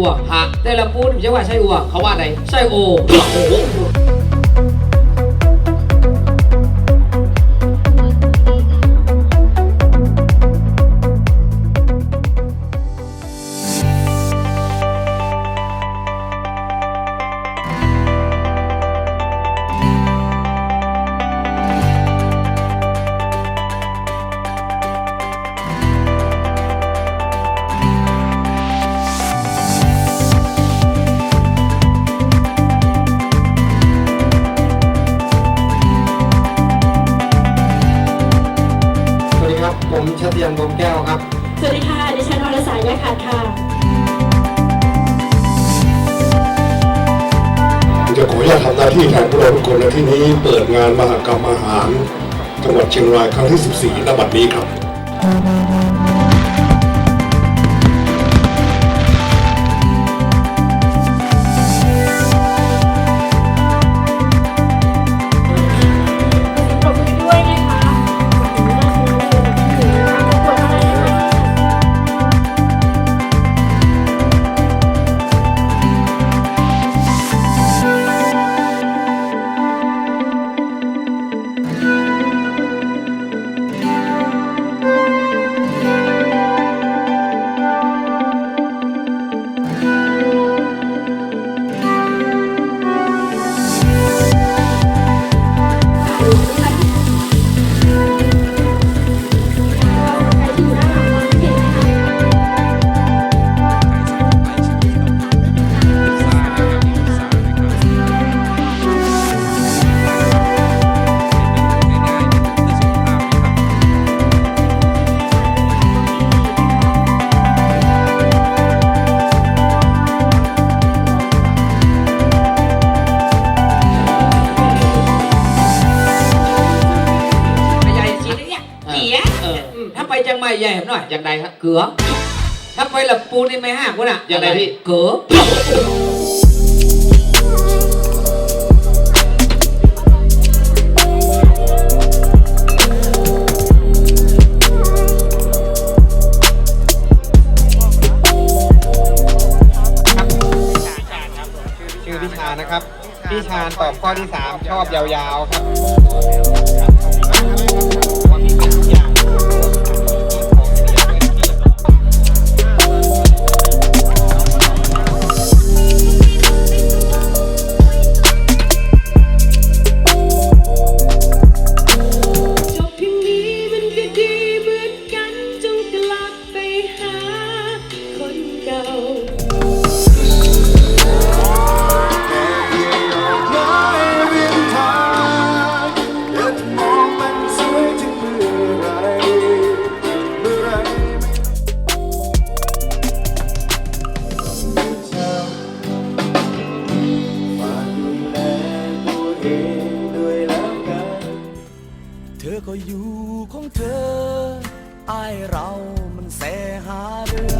อัวฮะแต่ลำพูนจังหวัดไชอัวเขาว่าไงใช่โอ้โห ครับ ผมชัตยันบอมแก้วครับ สวัสดีค่ะ ดิฉันอรสายยาขาดค่ะ จะขออนุญาตทำหน้าที่แทนพวกเราทุกคนในที่นี้เปิดงานมหกรรมอาหาร จังหวัดเชียงรายครั้งที่ 14ณบัดนี้ครับ ถ้าไปจังไม่ใหญ่หน่อยอย่างไรครับเกือถ้าไปละปูนี่ไม่ห้างกูน่ะอย่างไรพี่เกือชื่อพิชานะครับพี่ชาญตอบข้อที่ 3 ชอบยาวๆครับ องด้วยแล้วกัน เธอก็อยู่ของเธออายเรามันแสหาเรื่อง